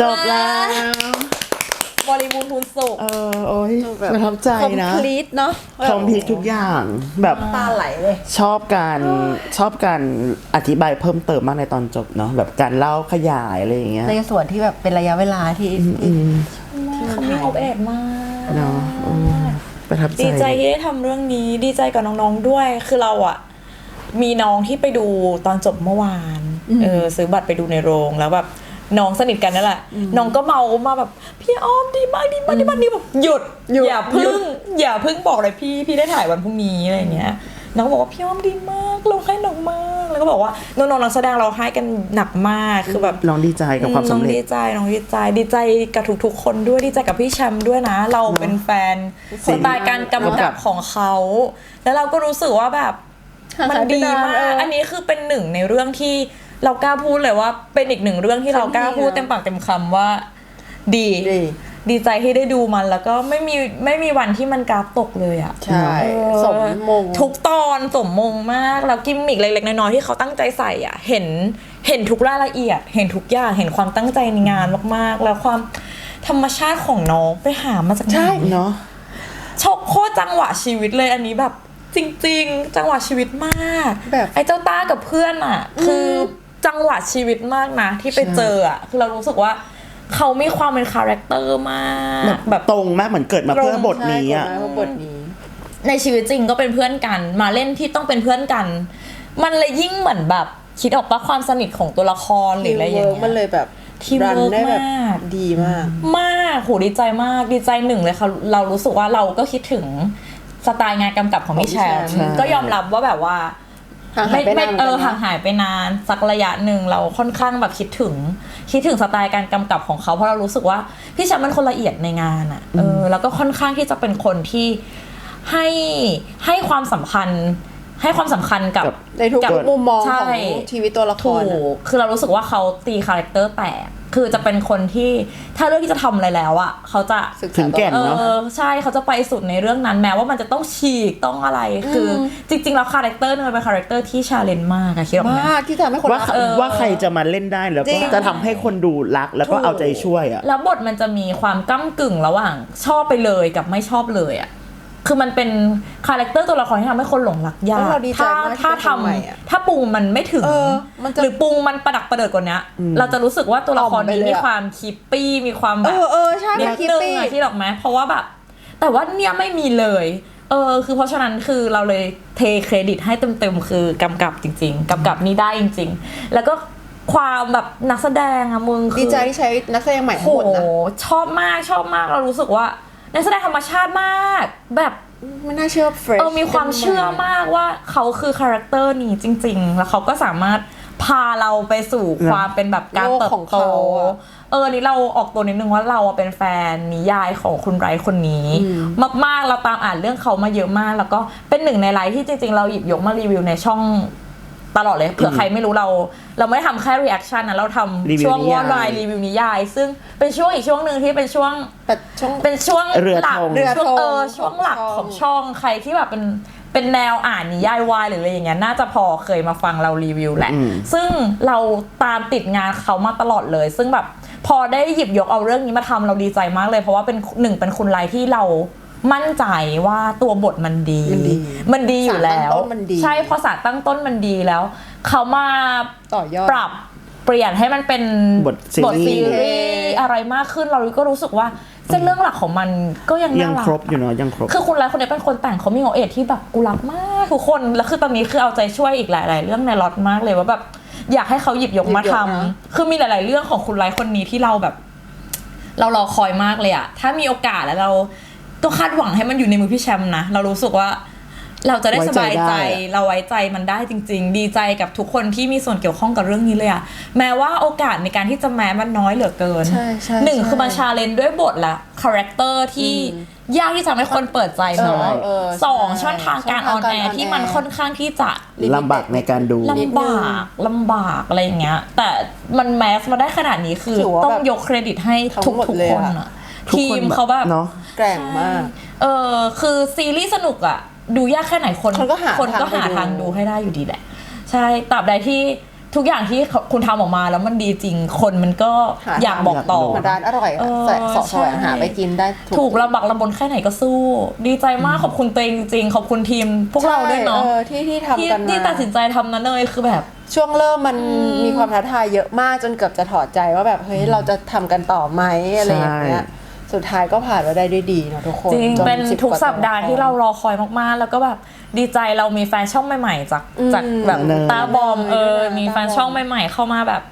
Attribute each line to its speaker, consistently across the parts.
Speaker 1: จบแล้ว
Speaker 2: บริบูรณ์พูนสุข
Speaker 1: เออโอ้ย
Speaker 3: แบบ
Speaker 1: ประทับใจนะ
Speaker 3: complete เนาะ
Speaker 1: คอมพิวทุกอย่างแบบ
Speaker 3: ตาไหลเลย
Speaker 1: ชอบการชอบการอธิบายเพิ่มเติมมากในตอนจบเนาะแบบการเล่าขยายอะไรอย่างเงี้ย
Speaker 3: ในส่วนที่แบบเป็นระยะเวลาที่
Speaker 2: เขามีออฟเอ็ดมาก
Speaker 1: เนาะอืมประทับใจ
Speaker 2: ดีใจที่ได้ทำเรื่องนี้ดีใจกับน้องๆด้วยคือเราอะมีน้องที่ไปดูตอนจบเมื่อวานเออซื้อบัตรไปดูในโรงแล้วแบบ น้องสนิทกันนั่นแหละ น้องก็เมามาแบบ พี่อ้อมดีมากดีมากดีมากดีแบบหยุด
Speaker 3: หยุด
Speaker 2: อย่าพึ่ง อย่าพึ่งบอกเลยพี่พี่ได้ถ่ายวันพรุ่งนี้อะไรอย่างเงี้ยน้องก็บอกว่าพี่อ้อมดีมากเราให้หนักมาก แล้วก็บอกว่าน้องๆนักแสดงเราให้กันหนักมากคือแบบ
Speaker 1: น้องดีใจกับความ
Speaker 2: น้
Speaker 1: สำ
Speaker 2: อง
Speaker 1: เร็
Speaker 2: ดี
Speaker 1: จ
Speaker 2: ใจน้องดีใจดีใจกับทุกๆ คนด้วยดีใจกับพี่แชมป์ด้วยนะ เราเป็นแฟนสไตล์การกำกับของเขา แล้วเราก็รู้สึกว่าแบบมันดีมาก อันนี้คือเป็นหนึ่งในเรื่องที่ เรากล้าพูดเลยว่าเป็นอีกหนึ่งเรื่องที่เรากล้าพูดเต็มปากเต็มคำว่าดี
Speaker 3: ดี
Speaker 2: ดีใจที่ได้ดูมันแล้วก็ไม่มีไม่มีวันที่มันกราฟตกเลยอะ
Speaker 3: ใช่
Speaker 2: เออ
Speaker 3: สมมง
Speaker 2: ทุกตอนสมมงมากแล้วกิมมิกเล็กๆน้อยๆที่เขาตั้งใจใส่อะ เห็นเห็นทุกรายละเอียด เห็นทุกอย่างเห็นความตั้งใจในงานมากๆ แล้วความธรรมชาติของน้องไปหามาจากไหน
Speaker 1: ใช่เนาะ
Speaker 2: ชกโคตรจังหวะชีวิตเลยอันนี้แบบจริง ๆ จังหวะชีวิตมาก
Speaker 3: แบบ
Speaker 2: ไอ้เจ้าต้ากับเพื่อนอะ คือ จังหวะชีวิตมากนะ ที่ไปเจออะคือเรารู้สึกว่าเขามีความเป็นคาแรคเตอร์มาก
Speaker 1: แบบ
Speaker 2: แบบ
Speaker 1: ตรงมากเหมือนเกิดมาเพื่อบทนี้อะ
Speaker 3: ใช่กฎหมายว่าบทนี้
Speaker 2: ในชีวิตจริงก็เป็นเพื่อนกัน มาเล่นที่ต้องเป็นเพื่อนกัน มันเลยยิ่งเหมือนแบบคิดออกปะความสนิทของตัวละครหรืออะไรอย่าง
Speaker 3: ทีมเวิร์กมัน
Speaker 2: เงี้ย
Speaker 3: เลยแบบ
Speaker 2: ทีม
Speaker 3: รัน
Speaker 2: เวิร์ก
Speaker 3: ได้แบบ
Speaker 2: มาก
Speaker 3: ดีมาก
Speaker 2: มากโหดีใจมากดีใจหนึ่งเลยค่ะเรารู้สึกว่าเราก็คิดถึงสไตล์งานกำกับของพี่แชมป์
Speaker 3: ของพี่แชมป์
Speaker 2: ก็ยอมรับว่าแบบว่า
Speaker 3: ห่างหายไป
Speaker 2: ไม่
Speaker 3: นาน
Speaker 2: เออ
Speaker 3: หมืนกันนะ
Speaker 2: ห่างหายไปนานสักระยะหนึ่งเราค่อนข้างแบบคิดถึง คิดถึงสไตล์การกำกับของเขาเพราะเรารู้สึกว่าพี่แชมป์มันคนละเอียดในงานอะเออแล้วก็ค่อนข้างที่จะเป็นคนที่ให้ให้ความสำคัญ ให้ความสำคัญกับ
Speaker 1: กับ
Speaker 3: ในทุก
Speaker 2: กับ
Speaker 3: มุมมอง
Speaker 2: ใช่
Speaker 3: ของชีวิตตัวละค
Speaker 2: ถู
Speaker 3: ร
Speaker 2: ก
Speaker 3: อะ
Speaker 2: คือเรารู้สึกว่าเขาตีคาแรคเตอร์แตกคือจะเป็นคนที่ถ้าเรื่องที่จะทำอะไรแล้วอะเขาจะ
Speaker 3: ศึกษา
Speaker 1: ถึงแก่น
Speaker 2: เอ
Speaker 1: เนอะ
Speaker 2: อใช่เขาจะไปสุดในเรื่องนั้นแม้ว่ามันจะต้องฉีกต้องอะไรคืออจริง ๆ แล้วคาแรคเตอร์เนี่ยมันเป็นคาแรคเตอร์ที่ชาเลนจ์มากอะคิดออกไหม
Speaker 3: มากที่ทำให้คน
Speaker 1: ว่า
Speaker 3: รัก
Speaker 2: เออ
Speaker 1: ว่าใครจะมาเล่นได้แล้ว
Speaker 3: จริ
Speaker 1: ก็
Speaker 3: ง
Speaker 1: จะทำให้คนดูรักแล้วก็เอาใจช่วยอะ
Speaker 2: แล้วบทมันจะมีความก้ากึ่งระหว่างชอบไปเลยกับไม่ชอบเลยอะ คือมันเป็นคาแรคเตอร์ตัวละครที่ทำให้คนหลงรักยา
Speaker 3: แล้ว
Speaker 2: ก
Speaker 3: เราดีใจ
Speaker 2: ถ้ามา
Speaker 3: กที่
Speaker 2: ถ้า
Speaker 3: เป็น
Speaker 2: ท
Speaker 3: คนใหม่อะำ
Speaker 2: ถ้าปรุงมันไม่ถึง
Speaker 3: เออมันจะ
Speaker 2: หรือปรุงมันประดักประเดิดกว่านี้เราจะรู้สึกว่าตัวละคร
Speaker 3: อ่อมไป
Speaker 2: นี้
Speaker 3: เลย
Speaker 2: มี
Speaker 3: อะ
Speaker 2: ความคิปปี้มีความแบ
Speaker 3: เอบ อเออใช่
Speaker 2: นิ
Speaker 3: มัน
Speaker 2: ด
Speaker 3: คิด
Speaker 2: นึง
Speaker 3: ปี้
Speaker 2: อะที่ดอกไหมเพราะว่าแบบ แต่ว่าเนี่ยไม่มีเลย เออ คือเพราะฉะนั้นคือเราเลยเทเครดิตให้เต็มๆคือกำกับจริง ๆกำกับนี่ได้จริง ๆ แล้วก็ความแบบนักแสดงอะมึงคือ
Speaker 3: ดีใจที่ใช้นักแสดงใหม่ทั้
Speaker 2: โห
Speaker 3: งหมดนะ
Speaker 2: ชอบมากชอบมากเรารู้สึกว่า นักแสดงธรรมชาติมาก แบบ
Speaker 3: ไม่น่าเชื่อเฟรช
Speaker 2: เออมีความเชื่อมากว่าเขาคือคาแรคเตอร์นี้จริง ๆ แล้วเขาก็สามารถพาเราไปสู่ความเป็นแบบการเติบโตเออนี่เราออกตัวนิดนึงว่าเราอะเป็นแฟนนิยายของคุณไรท์คนนี้ มากๆเราตามอ่านเรื่องเขามาเยอะมาก แล้วก็เป็นหนึ่งในไลฟ์ที่จริงๆ เราหยิบยกมารีวิวในช่อง ตลอดเลยเผื่อใครไม่รู้เราเราไม่ได้ทำแค่รีแอคชั่นนะเราทำ
Speaker 1: รีวิว
Speaker 2: ช่วง
Speaker 1: นิยาย
Speaker 2: วอลไลน์รีวิวนิยาย ซึ่งเป็นช่วงอีกช่วงหนึ่งที่เป็นช่วง
Speaker 3: แต่ช่อง
Speaker 2: เป็นช่วง
Speaker 1: เรือ
Speaker 2: หลัก
Speaker 1: ธง
Speaker 3: เรือ
Speaker 2: ช่วง
Speaker 3: ธง
Speaker 2: เออช่วงหลัก
Speaker 3: ข
Speaker 2: ข
Speaker 3: อ
Speaker 2: องง
Speaker 3: ช่
Speaker 2: ช่
Speaker 3: อ
Speaker 2: องงใครที่แบบเป็นเป็นแนวอ่านนิยายวายหรืออะไรอย่างเงี้ยน่าจะพอเคยมาฟังเรารีวิวแหละ
Speaker 1: อืม
Speaker 2: ซึ่งเราตามติดงานเขามาตลอดเลย ซึ่งแบบพอได้หยิบยกเอาเรื่องนี้มาทำเราดีใจมากเลย เพราะว่าเป็นหนึ่งเป็นคุณไลที่เรา มั่นใจว่าตัวบทมันดี
Speaker 3: มันดี
Speaker 2: มันดีอยู่แล้ว
Speaker 3: สารตั้งต้นมันดี
Speaker 2: ใช่พอสารตั้งต้นมันดีแล้ว เขามา
Speaker 3: ต่อยอด
Speaker 2: ปรับเปลี่ยนให้มันเป็น
Speaker 1: บทซีรีส์
Speaker 2: บทซีรีส์อะไรมากขึ้นเราก็รู้สึกว่าเส้นเรื่องหลักของมันก็ยัง
Speaker 1: ยัง
Speaker 2: น่ารัก
Speaker 1: ครบอยู่เนาะยังครบ
Speaker 2: คือคุณไรคนนี้เป็นคนแต่งเขามีหัวเอ็ดที่แบบกูรักมากทุกคน แล้วคือตอนนี้คือเอาใจช่วยอีกหลาย ๆ เรื่องในล็อตมากเลยว่าแบบอยากให้เขาหยิบยกมา
Speaker 3: หยิบย
Speaker 2: ทำ
Speaker 3: กนะ
Speaker 2: คือมีหลาย ๆ เรื่องของคุณไรคนนี้ที่เราแบบ เรารอคอยมากเลยอะถ้ามีโอกาสแล้วเรา ก็คาดหวังให้มันอยู่ในมือพี่แชมป์นะ เรารู้สึกว่า เราจะได้สบายใจ
Speaker 1: ไว้ใจได้อะ
Speaker 2: เราไว้ใจมันได้จริง ๆ ดีใจกับทุกคนที่มีส่วนเกี่ยวข้องกับเรื่องนี้เลยอะแม้ว่าโอกาสในการที่จะแม้มันน้อยเหลือเกิน
Speaker 3: ใช่ใช่
Speaker 2: หนึ่ง
Speaker 3: ใช่
Speaker 2: คือมันชาเลนจ์ด้วยบทและคาแรคเตอร์ที่ยากที่จะทำให้คนเปิดใจ
Speaker 3: เออ
Speaker 2: เนาะ
Speaker 3: เออ
Speaker 2: สอง
Speaker 3: ใช่
Speaker 2: ช่องทางการอ
Speaker 3: ช่
Speaker 2: อ
Speaker 3: อง
Speaker 2: น
Speaker 3: ทาง
Speaker 2: แอ
Speaker 3: การ
Speaker 2: ร์ที่
Speaker 3: on
Speaker 2: มัน
Speaker 3: air
Speaker 2: ค่อนข้างที่จะ
Speaker 1: ลำบากในการดู
Speaker 3: นิดนึง
Speaker 2: ลำบากลำบากอะไรอย่างเงี้ย แต่มันแมสมาได้ขนาดนี้คือ
Speaker 3: ถือว่า
Speaker 2: ต้อง
Speaker 3: แบบ
Speaker 2: ยกเครดิตให้
Speaker 3: ทั้
Speaker 2: ทุ
Speaker 3: ง
Speaker 2: ก
Speaker 3: หมด
Speaker 2: ทุก
Speaker 3: เลย
Speaker 2: คน
Speaker 3: อะ
Speaker 2: อะ
Speaker 1: ทุก
Speaker 2: ที
Speaker 1: ค
Speaker 2: ม
Speaker 1: นแบบ
Speaker 2: เขาแบบ
Speaker 1: เนาะ
Speaker 3: แกร่งมาก
Speaker 2: เออคือซีรีส์สนุกอะดูยากแค่ไหนคน
Speaker 3: คนก็หา
Speaker 2: คนก็
Speaker 3: ทางไป
Speaker 2: หา
Speaker 3: ดู
Speaker 2: ทางดูให้ได้อยู่ดีแหละ ใช่ตราบใดที่ทุกอย่างที่คุณทำออกมาแล้วมันดีจริงคนมันก็
Speaker 3: หา
Speaker 2: อยากบอกต่อ
Speaker 1: อยากดู
Speaker 3: เหมือนร้านอร่อย
Speaker 2: เออ
Speaker 3: ใส่สอดแสวง
Speaker 2: ใช่
Speaker 3: หาไปกินได้
Speaker 2: ถูกลำบากลำบนแค่ไหนก็สู้ ดีใจมากขอบคุณตัวเองจริงๆขอบคุณทีมพวกเราด้วยเนาะ
Speaker 3: ใช่ออที่ที่
Speaker 2: ที่
Speaker 3: ทำกัน
Speaker 2: ที่
Speaker 3: มา
Speaker 2: ตัดสินใจทำนั้นเลยคือแบบ
Speaker 3: ช่วงเริ่มมันมีความท้าทายเยอะมากจนเกือบจะถอดใจว่าแบบเฮ้ยเราจะทำกันต่อไหมอะไรอย่างเงี้ย
Speaker 1: ใช่
Speaker 3: สุดท้ายก็ผ่านมาได้ด้วยดีเนาะทุกคน
Speaker 2: จริง
Speaker 3: จ
Speaker 2: เป็น
Speaker 3: 10
Speaker 2: ทุก
Speaker 3: ว่า
Speaker 2: สัปดาห์
Speaker 3: ตัวละค
Speaker 2: ที่เรารอคอยมากๆ แล้วก็แบบดีใจเรามีแฟนช่องใหม่ ๆ จาก
Speaker 3: อืม
Speaker 2: จากแบบ
Speaker 1: เนย
Speaker 2: ตาบอมเออ
Speaker 3: เนย
Speaker 2: มีแฟน
Speaker 3: ตาบอม
Speaker 2: ช่องใหม่ ๆ เข้ามาแบบ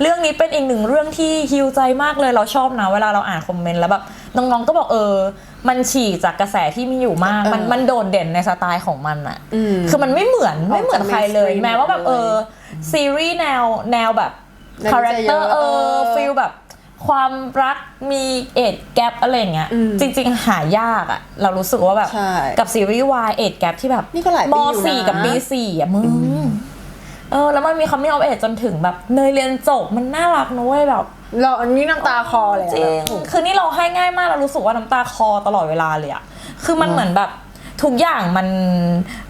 Speaker 2: เรื่องนี้เป็นอีกหนึ่งเรื่องที่ฮิวใจมากเลยเราชอบนะ เวลาเราอ่านคอมเมนต์แล้วแบบน้องๆก็บอกเออ มันฉีกจากกระแสที่มีอยู่มาก มันมันโดดเด่นในสไตล์ของมันอะ
Speaker 3: อืม
Speaker 2: คือมันไม่เหมือนไม่เหมือนใครเลย
Speaker 3: mainstream
Speaker 2: แม้ว่าแบบเออซีรีส์แนวแนวแบบ
Speaker 3: มันจะ
Speaker 2: คาแรคเตอร์
Speaker 3: เยอะ
Speaker 2: เอ
Speaker 3: เอ
Speaker 2: อ
Speaker 3: อ
Speaker 2: ฟิลแบบ ความรักมีเอดแกปอะไรอย่างเงี้ย
Speaker 3: อืม
Speaker 2: จริง ๆ หายากอะเรารู้สึกว่าแบบ
Speaker 3: ใช่
Speaker 2: กับซีรีส์วายเอดแกปที่แบบ
Speaker 3: นี่ก็หลายปี
Speaker 2: ม
Speaker 3: อยู่นะ
Speaker 2: สี่กับปีสี่อะมึง เออ แล้วมันมีคำไม่เอาเอดจนถึงแบบ เนยเรียนจบมันน่ารักนะเว้ยแบบ
Speaker 3: เราอันนี้น้ำตาคอเลยอะ
Speaker 2: จริงคือนี่เราให้ง่ายมากเรารู้สึกว่าน้ำตาคอตลอดเวลาเลยอะคือมันเหมือนแบบ ทุกอย่างมัน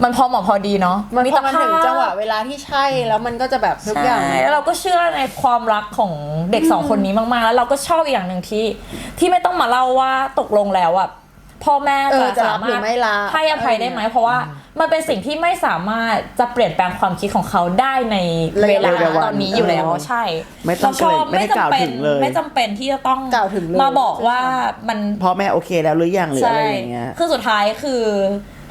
Speaker 2: มันพอเหมาะพอดีเนาะ
Speaker 3: มันพอมัน
Speaker 2: ตรภาพ
Speaker 3: ถึงจังหวะเวลาที่ใช่แล้วมันก็จะแบบทุกอย่าง
Speaker 2: ใช่แล้วเราก็เชื่อในความรักของเด็กสองคนนี้มาก ๆ แล้วเราก็ชอบอีกอย่างหนึ่งที่ที่ไม่ต้องมาเล่าว่าตกลงแล้วอะพ่อแม่
Speaker 3: เอ
Speaker 2: จะ
Speaker 3: อจะรั
Speaker 2: สา
Speaker 3: บหรื
Speaker 2: มาร
Speaker 3: อ
Speaker 2: ถ
Speaker 3: ไม่รัก
Speaker 2: ให้อภัยได้ไหมเพราะว่า มันเป็นสิ่งที่ไม่สามารถจะเปลี่ยนแปลงความคิดของเขาได้ในเวลา
Speaker 3: เร็วๆวัน
Speaker 2: ตอนนี้อยู่แล้ว
Speaker 3: เออ
Speaker 2: ใช่
Speaker 1: ไม่ต้อง
Speaker 2: เราชอบ
Speaker 1: ไม่ได้กล่าว
Speaker 2: จำเป็น
Speaker 1: ถึงเลย
Speaker 2: ไม่จำเป็นที่จะต้อง
Speaker 3: กล่าวถึงเลย
Speaker 2: มาบอกว่ามัน
Speaker 1: พ่อแม่โอเคแล้วหรือยังหรืออะไรอย่างเงี้ย
Speaker 2: คือสุดท้ายคือ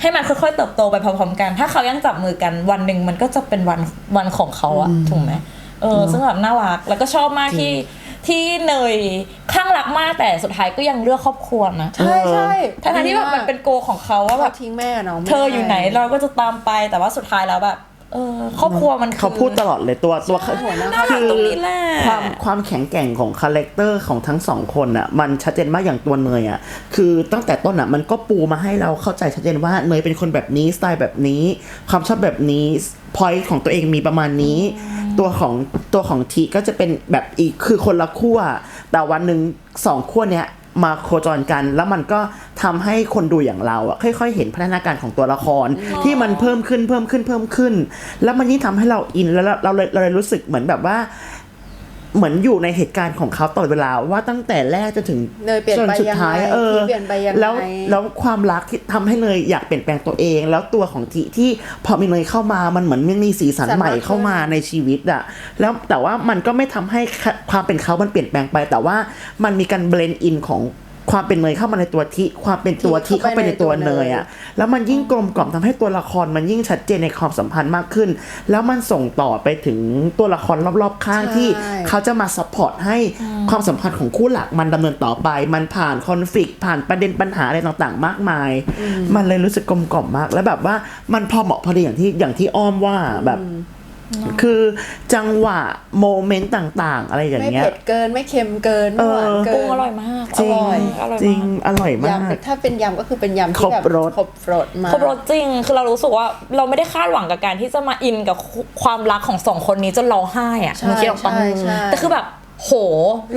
Speaker 2: ให้มันค่อยๆเติบโตไปพร้อมๆกัน ถ้าเขายังจับมือกันวันหนึ่งมันก็จะเป็นวันวันของเขาอะถูกไหมเออ ซึ่งแบบน่ารัก แล้วก็ชอบมากที่ ที่เนยข้างรักมากแต่สุดท้ายก็ยังเลือกครอบครัวนะ
Speaker 3: ใช่ใช่
Speaker 2: ทั้งๆที่แบบมันเป็นโกของเขาว่าแบ
Speaker 3: ว่า
Speaker 2: บ
Speaker 3: ทิ้งแม่เนาะม่
Speaker 2: เธออยู่ไหนเราก็จะตามไปแต่ว่าสุดท้ายแล้วแบบเออครอบครัวมันคือ
Speaker 1: เขาพูดตลอดเลยตัวตัว
Speaker 3: ใช่หัวหน้า
Speaker 2: น่ารักตรงนี้แหละ
Speaker 1: ความความแข็งแกร่งของคาแรคเตอร์ของทั้งสองคนอะมันชัดเจนมากอย่างตัวเนยอะคือตั้งแต่ต้นอะมันก็ปูมาให้เราเข้าใจชัดเจนว่าเนยเป็นคนแบบนี้สไตล์แบบนี้ ความชอบแบบนี้พอยของตัวเองมีประมาณนี้ ตัวของตัวของทีก็จะเป็นแบบอีกคือคนละขั้ว แต่วันหนึ่งสองขั้วเนี้ยมาโคจรกัน แล้วมันก็ทำให้คนดูอย่างเราอะค่อยๆ เห็นพัฒนาการของตัวละคร ที่มันเพิ่มขึ้นเพิ่มขึ้นเพิ่มขึ้น แล้วมันยิ่งทำให้เราอินแล้วเราเราเลยเราเลยรู้สึกเหมือนแบบว่า เหมือนอยู่ในเหตุการณ์ของเขาตลอดเวลาว่าตั้งแต่แรกจนถึง
Speaker 3: เนยเปลี่ยน
Speaker 1: จน
Speaker 3: ไป
Speaker 1: สุด
Speaker 3: ยัง
Speaker 1: ท้าย
Speaker 3: ไง
Speaker 1: เออ
Speaker 3: ทีเปลี่ยนไปยังไง
Speaker 1: แล้วแล้วความรักที่ทำให้เนยอยากเปลี่ยนแปลงตัวเอง แล้วตัวของทีที่พอมีเนยเข้ามามันเหมือนมันมีสีสัน
Speaker 3: สันมาก
Speaker 1: ใหม่เข้ามาในชีวิตอะแล้วแต่ว่ามันก็ไม่ทำให้ความเป็นเขามันเปลี่ยนแปลงไป แต่ว่ามันมีการเบลนด์อินของ ความเป็นเนยเข้ามาในตัวที่ความเป็นตัวที่เข้าไปในตัวเนยอะแล้วมันยิ่งกลมกล่อมทำให้ตัวละครมันยิ่งชัดเจนในความสัมพันธ์มากขึ้น แล้วมันส่งต่อไปถึงตัวละครรอบๆข้างที่
Speaker 3: ใช่
Speaker 1: เขาจะมาซัพพอร์ตให้ความสัมพันธ์ของคู่หลักมันดำเนินต่อไป มันผ่านคอนฟ lict ผ่านประเด็นปัญหาอะไรต่างๆ มากมาย มันเลยรู้สึกกลมกล่อมมาก แล้วแบบว่ามันพอเหมาะพอดีอย่างที่อย่างที่อ้อมว่าแบบ คือจังหวะโมเมนต์ต่าง ๆ อะไรอย่าง
Speaker 3: ไม่
Speaker 1: เงี้ย
Speaker 3: เผ็ดเกินไม่เค็มเกินไม่หวานเกิ
Speaker 2: ปรุง
Speaker 3: น
Speaker 2: อร่อยมาก
Speaker 1: จริง
Speaker 2: อร่อยอร่อย
Speaker 1: จริง
Speaker 2: มาก
Speaker 1: อร่อยมาก
Speaker 3: ยำถ้าเป็นยำก็คือเป็นยำ
Speaker 1: คร
Speaker 3: ที่
Speaker 1: บ
Speaker 3: แบบ
Speaker 1: รส
Speaker 3: ครบรสมาก
Speaker 2: ครบรสจริง คือเรารู้สึกว่าเราไม่ได้คาดหวังกับการที่จะมาอินกับความรักของสองคนนี้จนร้องไห้อะ
Speaker 3: ใช่
Speaker 2: มึงคิดออกปะ
Speaker 3: ใช่ใช่
Speaker 2: แต่คือแบบโห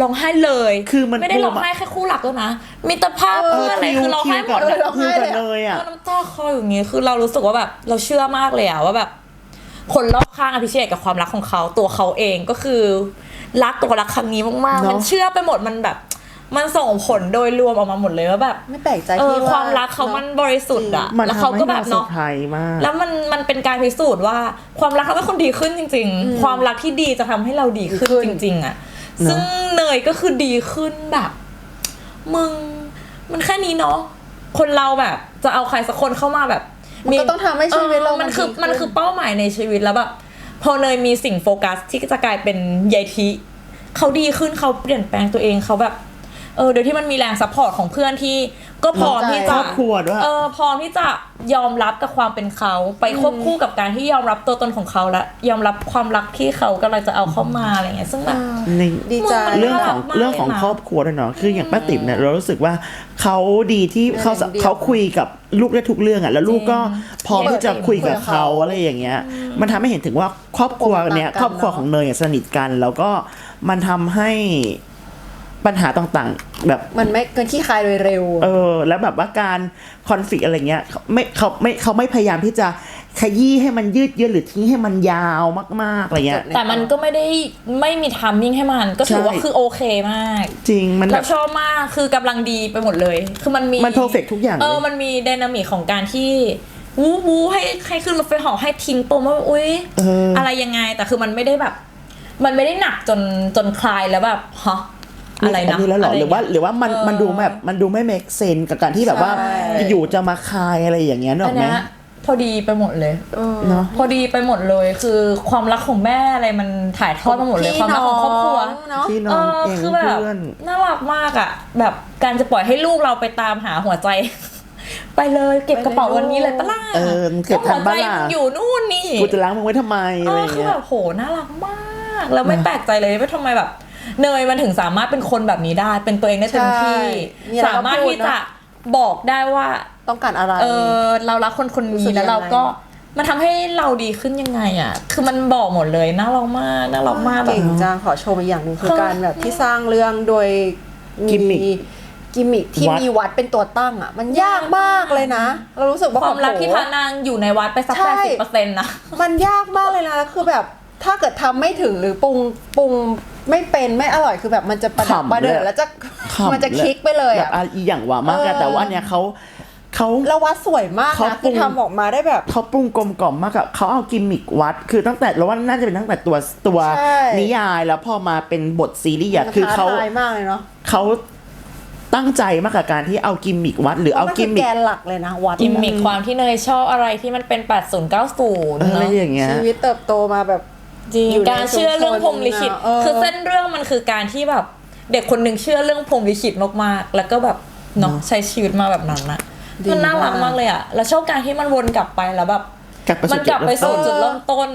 Speaker 2: ร้องไห้เลย
Speaker 1: คือมัน
Speaker 2: ไม่ได้
Speaker 1: ปูมา
Speaker 2: ร้องไห้แค่คู่หลักด้วยนะมิตรภาพ
Speaker 3: เออ
Speaker 2: เพื่อนอะไรคือร้องไห้หมด
Speaker 3: คิว
Speaker 2: อะ
Speaker 3: ร้องไห้
Speaker 1: คือ
Speaker 3: เล
Speaker 1: กับ
Speaker 3: ย
Speaker 1: เน
Speaker 3: อะ
Speaker 1: ยอะ
Speaker 2: น้ำตาคลออย่างงี้คือเรารู้สึกว่าแบบเราเชื่อมากเลยอะว่าแบบ คนรอบข้างอภิเชษกับความรักของเขาตัวเขาเองก็คือรักตัวรักครั้งนี้มากๆ
Speaker 1: เนอะ
Speaker 2: มันเชื่อไปหมดมันแบบ มันส่งผลโดยรวมออกมาหมดเลยว่าแบบ
Speaker 3: ไม่แปลกใจ
Speaker 2: เออ
Speaker 3: ที่
Speaker 2: ความรักเขามันบริสุทธิ์อะ
Speaker 1: มัน
Speaker 2: แล้ว
Speaker 1: ทำ
Speaker 2: เขา
Speaker 1: ให้
Speaker 2: ก็แบ
Speaker 1: เรา
Speaker 2: บ
Speaker 1: เซอ
Speaker 2: เนาะ
Speaker 1: ร์ไพรส์มาก
Speaker 2: แล้วมันมันเป็นการพิสูจน์ว่าความรักทำให้คนดีขึ้นจริง ๆ ความรักที่ดีจะทำให้เราดีขึ้นจริง ๆอะซึ่งเนยก็คือดีขึ้นแบบ มึง มันแค่นี้เนาะคนเราแบบ จะเอาใครสักคนเข้ามาแบบ
Speaker 3: มันก็ต้องทำให้ชีวิตเรา
Speaker 2: ออมันคือ
Speaker 3: ดีขึ้น
Speaker 2: มันคือเป้าหมายในชีวิตแล้วแบบพอเนยมีสิ่งโฟกัสที่จะกลายเป็นยายทิเขาดีขึ้นเขาเปลี่ยนแปลงตัวเองเขาแบบเออโดยที่มันมีแรงซัพพอร์ตของเพื่อนที่ ก็พร้อมที่
Speaker 1: ค
Speaker 2: จะ
Speaker 1: รอบครัวด้วย
Speaker 2: เออพร้อมที่จะยอมรับกับความเป็นเขาไปควบคู่กับการที่ยอมรับตัวตนของเขาและยอมรับความรักที่เขากำลังจะเอาเข้ามาอะไรเงี้ยซึ่งแบบ
Speaker 1: ใน
Speaker 3: ดีใจ
Speaker 2: มัน
Speaker 1: เรื่องของ
Speaker 2: น่ารักมาก
Speaker 1: เรื่องของ
Speaker 2: เลยนะ
Speaker 1: ครอบครัวด้วยเนาะคืออย่างป้าติ๋มเนี่ยเรารู้สึกว่าเขาดีที่เขา
Speaker 3: เรื่องเดียว
Speaker 1: เขาคุยกับลูกได้ทุกเรื่องอะแล้วลูกก็พร้อมที่จะคุยกับเขาอะไรอย่างเงี้ย มันทำให้เห็นถึงว่าครอบครัวเนี่ย
Speaker 3: ปมต่างกัน
Speaker 1: ครอบครัวของเนยอะสนิทกัน แล้วก็มันทำให้ ปัญหาต่างๆ แบบ
Speaker 3: มันไม่เกินขี้คายโดยเร็ว
Speaker 1: เออ แล้วแบบว่าการคอนฟ lict อะไรเงี้ยเขาไม่เขาไม่เขาไม่พยายามที่จะขยี้ให้มันยืดเยื้อหรือทิ้งให้มันยาวมากๆอะไรเงี้ย
Speaker 2: แต่มันก็ไม่ได้ไม่มีทัมมิ่งให้มัน ก็ถือว่า
Speaker 1: ใช่
Speaker 2: คือโอเคมาก
Speaker 1: จริงมันแบ
Speaker 2: เรา
Speaker 1: บ
Speaker 2: ชอบมากคือกำลังดีไปหมดเลย คือมันมี
Speaker 1: มัน perfect ทุกอย่าง
Speaker 2: เออ
Speaker 1: เลย
Speaker 2: มันมีไดนามิกของการที่วู้วู้ให้ให้ขึ้นรถไฟเหาะให้ทิ้งปมว่าอุ้ย
Speaker 1: เอออ
Speaker 2: อะไรยังไงแต่คือมันไม่ได้แบบ มันไม่ได้หนักจนจนคลายแล้วแบบฮะ อะไรนะ
Speaker 1: นี้แล้วเหรอหรือว่าหรือว่ามัน
Speaker 2: เออ
Speaker 1: มันดูแบบมันดูไม่ make sense กับการที่แบบว่า
Speaker 3: ใช่
Speaker 1: อยู่จะมาคายอะไรอย่างเงี้ยนึกอ
Speaker 2: อั
Speaker 1: อนกไหม
Speaker 2: เนี้ยพอดีไปหมดเลย
Speaker 3: เออ
Speaker 1: เนาะ
Speaker 2: พอดีไปหมดเลย คือความรักของแม่อะไรมันถ่ายทอดมาหมดเลยความรักของครอบครัว
Speaker 3: เนาะ
Speaker 1: พี่น้
Speaker 2: เอ
Speaker 1: อง
Speaker 2: อ
Speaker 1: เอง
Speaker 2: คือแบบ
Speaker 1: เพื่อน
Speaker 2: น่ารักมากอะ แบบการจะปล่อยให้ลูกเราไปตามหาหัวใจ ไปเลยเก็บกระเป๋าวันนี้เลยปะล่ะ
Speaker 1: เออเก็บทัน
Speaker 2: หัว
Speaker 1: บ้า
Speaker 2: ใจ
Speaker 1: ล่ะ
Speaker 2: อยู่นู่นนี่
Speaker 1: กูจะล้างมึงไว้ทำไม
Speaker 2: เอ
Speaker 1: อะไร
Speaker 2: อคือ
Speaker 1: เงี้ย
Speaker 2: แบบโหน่ารักมาก แล้วไม่แปลกใจเลยว่าทำไมแบบ เนยมันถึงสามารถเป็นคนแบบนี้ได้ เป็นตัวเองได้เต็มที่
Speaker 3: ใช่มีอะไรก็
Speaker 2: สามารถ
Speaker 3: พูด
Speaker 2: ที่
Speaker 3: เนอะ
Speaker 2: จะบอกได้ว่า
Speaker 3: ต้องการอะไร
Speaker 2: เออเรารักคนคน
Speaker 3: รู้สึ
Speaker 2: นี้
Speaker 3: ก
Speaker 2: แล้วเรา
Speaker 3: ยังไง
Speaker 2: ก็มันทำให้เราดีขึ้นยังไงอะ คือมันบอกหมดเลยน่ารักมากน่ารักมากแบบ
Speaker 3: เก่งจังขอชมอีกอย่างหนึ่งคือ
Speaker 2: เออ
Speaker 3: การแบบที่สร้างเรื่องโดย
Speaker 1: กิมมิค
Speaker 3: กิมมิคที่
Speaker 1: วัด
Speaker 3: มีวัดเป็นตัวตั้งอะ มันยากมากเลยนะ เรารู้สึกว่า
Speaker 2: ความรัก
Speaker 3: โอ้โห
Speaker 2: ที่พานางอยู่ในวัดไปสัก
Speaker 3: ใช่
Speaker 2: แปดสิบเปอร์เซ็นต์นะ
Speaker 3: มันยากมากเลยนะแล้วคือแบบ ถ้าเกิดทำไม่ถึงหรือปรุงปรุงไม่เป็นไม่อร่อยคือแบบมันจะประดับ
Speaker 1: ขำ
Speaker 3: ประเดิ
Speaker 1: เล
Speaker 3: ด
Speaker 1: ย
Speaker 3: แล้วจะ
Speaker 1: ขำ
Speaker 3: มันจะคลิกไปเลย
Speaker 1: แบ
Speaker 3: อะ
Speaker 1: บอะ อีอย่างว่ามากอะ
Speaker 3: เออ
Speaker 1: แต่ว่าอันเนี้ยเขาเขา
Speaker 3: แล้ววัดสวยมาก
Speaker 1: เขา
Speaker 3: นะ
Speaker 1: ปรุ
Speaker 3: คือง ทำออกมาได้แบบ
Speaker 1: เขาปรุงกลมกล่อมมากอะเขาเอากิมมิกวัด คือตั้งแต่เราว่าน่าจะเป็นตั้งแต่ตัวตัว
Speaker 3: ใช่
Speaker 1: นิยายแล้วพอมาเป็นบทซีรีส์อะ
Speaker 3: มัน
Speaker 1: คือเขา
Speaker 3: ท้ทยมากเลยเนาะ
Speaker 1: เขาตั้งใจมากกับการที่เอากิมมิกวัด หรือเอา
Speaker 3: มัน
Speaker 1: กิ
Speaker 3: คื
Speaker 1: ม
Speaker 3: อ
Speaker 1: มิ
Speaker 3: แก
Speaker 1: ก
Speaker 3: นหลักเลยนะวัด
Speaker 2: กิมมิคความที่เนยชอบอะไรที่มันเป็น 80 90
Speaker 1: อะไร
Speaker 2: เนาะ
Speaker 1: อย่างเงี้ย
Speaker 3: ชีวิตเติบโตมาแบบ
Speaker 2: จริง
Speaker 3: อยู่ใน
Speaker 2: การเชื่อเรื่องพรหมลิขิต
Speaker 3: ชุมชนน่ะเออ
Speaker 2: คือเส้นเรื่องมันคือการที่แบบ เด็กคนหนึ่งเชื่อเรื่องพรหมลิขิตมากๆ แล้วก็แบบเนาะใช้ชีวิตมาแบบนั้นนะมันน่ารักมากเลยอะแล้วชอบการที่มันวนกลับไปแล้วแบบ
Speaker 1: กลับไป
Speaker 2: มั
Speaker 1: สู่
Speaker 2: นกลับไปสู่
Speaker 1: จุ
Speaker 2: จุ
Speaker 1: ด
Speaker 2: ด
Speaker 1: เริ่
Speaker 2: เริ่
Speaker 1: ม
Speaker 2: มต้น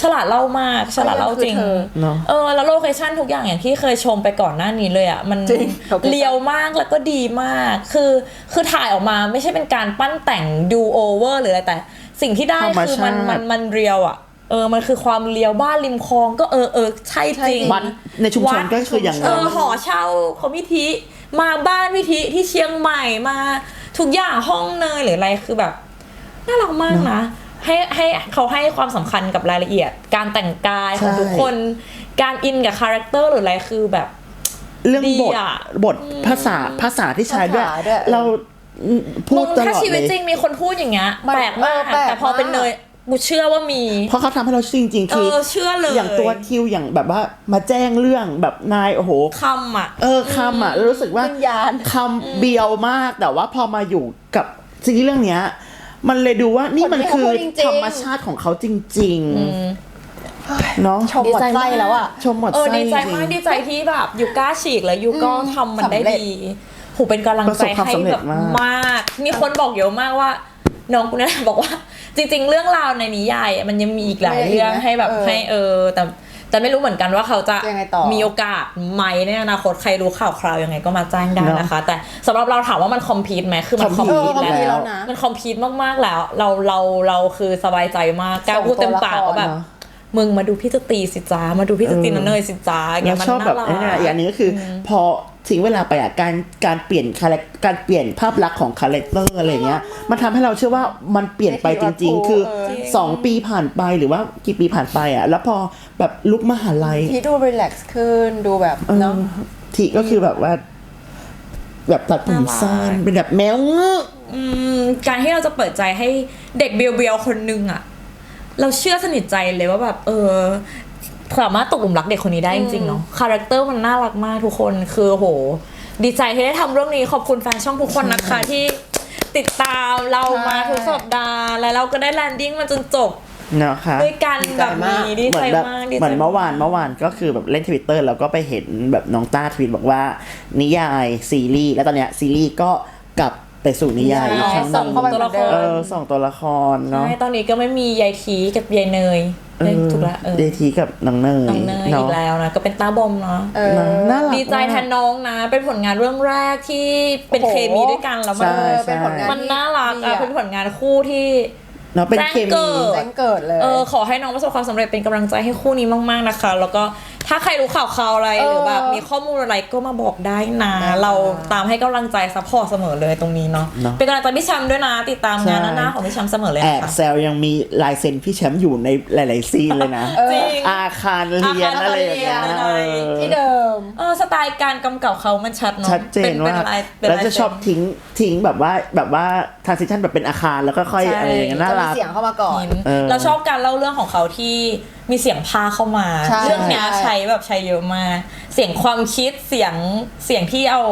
Speaker 2: ฉลาดเล่ามาก ฉลาดเล่าจริง
Speaker 3: เออ
Speaker 1: เนาะ
Speaker 2: เออแล้วโลเคชั่นทุกอย่างอย่างที่เคยชมไปก่อนหน้านี้เลยอะมัน
Speaker 3: จริงโลเคชั่น
Speaker 2: เลียวมากแล้วก็ดีมาก คือคือถ่ายออกมาไม่ใช่เป็นการปั้นแต่งดูโอเวอร์หรืออะไรแต่ สิ่งที่ได้
Speaker 1: ธรรม
Speaker 2: คือมัน
Speaker 1: ชาติ
Speaker 2: มันมันเรียวอะ เออมันคือความเลียวบ้านริมคลองก็เออเออใช่จริง
Speaker 1: วัดในชุมชนก็คืออย่าง
Speaker 2: เอ
Speaker 1: นั้น
Speaker 2: อหอเช่าของพิธิมาบ้านพิธิที่เชียงใหม่มาทุกอย่างห้องเนยหรืออะไรคือแบบน่ารักมากนะให้ให้เขาให้ความสำคัญกับรายละเอียด การแต่งกายของ
Speaker 1: ใช่
Speaker 2: ทุกคน การอินกับคาแรคเตอร์หรืออะไรคือแบบ
Speaker 1: เรื่อง
Speaker 2: ดี
Speaker 1: บท
Speaker 2: อะ
Speaker 1: บทภาษาภาษาที่ใช้ด้วย
Speaker 3: ภาษาด้วย
Speaker 1: เราพู
Speaker 2: มึ
Speaker 1: ด
Speaker 2: ง
Speaker 1: ตล
Speaker 2: ถ้า
Speaker 1: อด
Speaker 2: ชี
Speaker 1: เล
Speaker 2: วิต
Speaker 1: ย
Speaker 2: จริงมีคนพูดอย่างเงี้ย
Speaker 3: มัน
Speaker 2: แปลกมาก
Speaker 3: เออแปลก
Speaker 2: แต่พอเป็น
Speaker 3: มาก
Speaker 2: เนย กูเชื่อว่ามี
Speaker 1: เพราะเขาทำให้เราเชื่อจริงๆ
Speaker 2: เอ
Speaker 1: คือ
Speaker 2: อเชื่อเลย
Speaker 1: อย่างตัวคิวอย่างแบบว่ามาแจ้งเรื่องแบบนายโอ้โห
Speaker 2: คำอะ
Speaker 1: เออคำอะรู้สึกว่า
Speaker 3: วิญญาณ
Speaker 1: คำเบียวมากแต่ว่าพอมาอยู่กับซีรีส์เรื่องเนี้ย มันเลยดูว่านี่มันคือ
Speaker 3: คนที่เขาพูดจริงๆ
Speaker 1: ธรรมชาติของเขาจริงๆเนาะ
Speaker 3: ชมหมดไส้แล้วอะ
Speaker 1: ชมหมด
Speaker 2: เออ
Speaker 1: ไส้
Speaker 2: ดีใจ
Speaker 1: จริ
Speaker 2: มาก
Speaker 1: ง
Speaker 2: ดีใจที่แบบยูกล้าฉีกแล้วยูก็ทำมันได้
Speaker 3: สำเร็จ
Speaker 2: ดีหูเป็นกำลัง
Speaker 1: ประ
Speaker 2: ใจ
Speaker 1: สบความ
Speaker 2: ให้
Speaker 1: สำเร็จ
Speaker 2: แบบ
Speaker 1: มาก
Speaker 2: มาก มีคนบอกเยอะมากว่า น้องกูเนี่ยบอกว่า จริง ๆ เรื่องราวในนิยายอะมันยังมีอีกหลาย
Speaker 3: ไม่ได้
Speaker 2: เรื่อง
Speaker 3: อีกนะ
Speaker 2: ให้แบบ
Speaker 3: เออ
Speaker 2: ให้เออแต่แต่ไม่รู้เหมือนกันว่าเขาจะ
Speaker 3: ยังไงต่อ
Speaker 2: มีโอกาสไหมในอนาคตใครรู้ข่าวคราวยังไงก็มาแจ้งได้นะคะ แต่สำหรับเราถามว่ามันคอมพีทไหมคือมันคอม
Speaker 3: เออ
Speaker 2: พีท
Speaker 3: คอมพีท
Speaker 2: แล้
Speaker 3: แล้ววนะ
Speaker 2: มันคอมพีทมากๆแล้ว เราเราเราคือสบายใจมากกล้าพูดเต็มปากว่าแบบ
Speaker 1: เนอะ
Speaker 2: มึงมาดูพี่จะตีสิจ้ามาดูพี่จะตีน้ำเนยสิจ้าอย่าง
Speaker 1: แล้
Speaker 2: เงี้ยวมัน
Speaker 1: ชอบแบบ
Speaker 2: น่ารัก
Speaker 1: อันนี้นะอย่างหนึงก็คือ พอ ทิ้งเวลาไปอะการการเปลี่ยนคาแรคการเปลี่ยนภาพลักษณ์ของคาแรคเตอร์อะไรเงี้ย มันทำให้เราเชื่อว่ามันเปลี่ยนไปจริง ๆ คือ
Speaker 3: เออ
Speaker 1: สองปีผ่านไปหรือว่ากี่ปีผ่านไปอะแล้วพอแบบลุกมหาลัย
Speaker 3: ที่ดูรีแลกซ์ขึ้นดูแบบ
Speaker 1: เออ
Speaker 3: เนาะ
Speaker 1: ทีก็คือแบบว่า แบบตัดผมสั้นเป็นแบบแมวเงือก
Speaker 2: อืมการที่เราจะเปิดใจให้เด็กเบียวๆคนนึงอะเราเชื่อสนิทใจเลยว่าแบบ เออ สามารถตกหลุมรักเด็กคนนี้ได้จริงๆเนาะคาแรคเตอร์มันน่ารักมากทุกคนคือโห ดีใจที่ได้ทำเรื่องนี้ขอบคุณแฟนช่องทุกคนนะคะที่ติดตามเรามาทุกสัปดาห์และเราก็ได้แลนดิ้งมันจนจบ
Speaker 1: นะคะ
Speaker 2: ด้วยกันแบบนี้ดี
Speaker 1: เหมื
Speaker 2: ใจ
Speaker 1: อนแบบ
Speaker 2: มากดีใจ
Speaker 1: เหมือนเมื่อวานเมื่อวานก็คือแบบเล่นทวิตเตอร์แล้วก็ไปเห็นแบบน้องต้าทวีตบอกว่า นิยายซีรีส์แล้วตอนเนี้ยซีรีส์ก็กลับ ไปสู่นิยายอีกครั้งห
Speaker 3: ส่ง
Speaker 1: นึ่ง
Speaker 3: เข้าไปเหมือนเดิม
Speaker 1: เออส่งตัวละครเนาะ
Speaker 2: ใช่ตอนนี้ก็ไม่มียายทีกับยายเนย
Speaker 1: เอ
Speaker 2: เอ้ย
Speaker 1: อ
Speaker 2: ถูกละเออ
Speaker 1: เดทีกับน้องเนย
Speaker 2: น้องเนยอี
Speaker 1: เนาะ
Speaker 2: กแล้วนะ ก็เป็นตาบอมเนาะ
Speaker 3: เออ
Speaker 1: น่ารัก
Speaker 2: ดีใจแทนน้องนะ เป็นผลงานเรื่องแรกที่เป็น
Speaker 3: โอ้โห
Speaker 2: เคมีด้วยกันแล้วมัน
Speaker 1: ใช่
Speaker 3: เออเป็นผลงาน
Speaker 2: มันน่ารัก
Speaker 3: ดี
Speaker 2: อะ
Speaker 3: อะ
Speaker 2: เป็นผลงานคู่ที่
Speaker 1: เนาะเป็น
Speaker 2: แจ้ง
Speaker 1: เค
Speaker 2: เกิ
Speaker 1: มี
Speaker 2: ด
Speaker 3: แจ้งเกิดเลย
Speaker 2: เออขอให้น้องประสบความสำเร็จเป็นกำลังใจให้คู่นี้มาก ๆ นะคะ แล้วก็ ถ้าใครรู้ข่าวข่าวอะไร
Speaker 3: เออ
Speaker 2: หรือแบบมีข้อมูลอะไรก็มาบอกได้นะ
Speaker 3: ได้
Speaker 2: เราตามให้กำลังใจซัพพอร์ตเสมอเลยตรงนี้เนาะ
Speaker 1: เนอะ
Speaker 2: เป็นกำลังใจพี่แชมป์ด้วยนะติดตามงาน
Speaker 1: ใช่
Speaker 2: หน้าๆของพี่แชมป์เสมอเลย
Speaker 1: แอบ
Speaker 2: ค่ะ
Speaker 1: แซวยังมีลายเซ็นพี่แชมป์อยู่ในหลาย ๆ ซีนเลยนะ
Speaker 2: จริง
Speaker 1: อาคารเรียน
Speaker 2: อาคาร
Speaker 1: อะไรอย่างเงี้ย
Speaker 2: เรียนอะไร
Speaker 1: เออ
Speaker 3: ที่เดิม
Speaker 2: เออสไตล์การกำกับเขามันชัดเนาะ
Speaker 1: ชัดเจน
Speaker 2: ป็
Speaker 1: ว่า
Speaker 2: ป็ลยเป็น
Speaker 1: แล้ว
Speaker 2: ลาย
Speaker 1: จะ
Speaker 2: เซ็น
Speaker 1: ชอบทิ้งทิ้งแบบว่าแบบว่าทรานซิชันแบบเป็นอาคารแล้วก็ค่อย
Speaker 2: ใช่
Speaker 1: อะไรอย่างเงี้ยน่า
Speaker 3: จะมี
Speaker 1: รัก
Speaker 3: เสียงเข้ามาก่อน
Speaker 2: หิน
Speaker 1: เออ
Speaker 2: เราชอบการเล่าเรื่องของเขาที่ มีเสียงพาเข้ามา
Speaker 3: ใช่
Speaker 2: เรื่องเนี้ยใช้แบบใช้เยอะมากเสียงความคิดเสียงเสียงที่เอา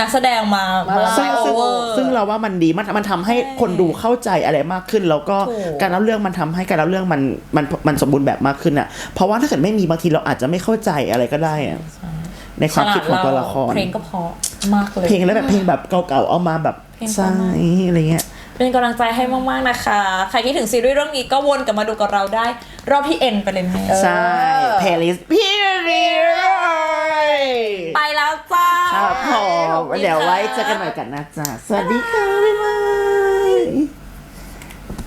Speaker 2: นักแสดงมา
Speaker 3: มา
Speaker 2: มา
Speaker 3: เล่า
Speaker 1: ซึ่ง
Speaker 2: โอ
Speaker 1: ซึ่ง
Speaker 2: เวอร์
Speaker 1: ซึ่งเราว่ามันดีมันมันทำให้คนดูเข้าใจอะไรมากขึ้น แล้วก็
Speaker 2: ถูก
Speaker 1: การเล่าเรื่องมันทำให้การเล่าเรื่องมันมันมันสมบูรณ์แบบมากขึ้นอะ เพราะว่าถ้าเกิดไม่มีบางทีเราอาจจะไม่เข้าใจอะไรก็ได้อะในความคิดของตัวละคร
Speaker 2: เพลงก็เพราะมากเลย
Speaker 1: เพลงแล้วแบบเพลงแบบเก่าๆเอามาแบบ
Speaker 2: เพลงเพ
Speaker 1: ใช่
Speaker 2: ราะมาก
Speaker 1: อะไรเงี้ย
Speaker 2: เป็นกำลังใจให้มากๆนะคะ ใครที่ถึงซีรีส์เรื่องนี้ก็วนกลับมาดูกับเราได้ รอบพี่เอ็นไปเลยไหม
Speaker 1: ใช่เพลย์ลิสต์พี่เรีย
Speaker 2: ไปแล้วจ้า
Speaker 1: ครับผ
Speaker 2: ขอบ
Speaker 1: ม
Speaker 2: คุณ
Speaker 1: เดี๋ยวไว้
Speaker 2: ค่ะ
Speaker 1: เจอกันใหม่กันนะจ๊ะสวัสดีค่ะบ๊ายบาย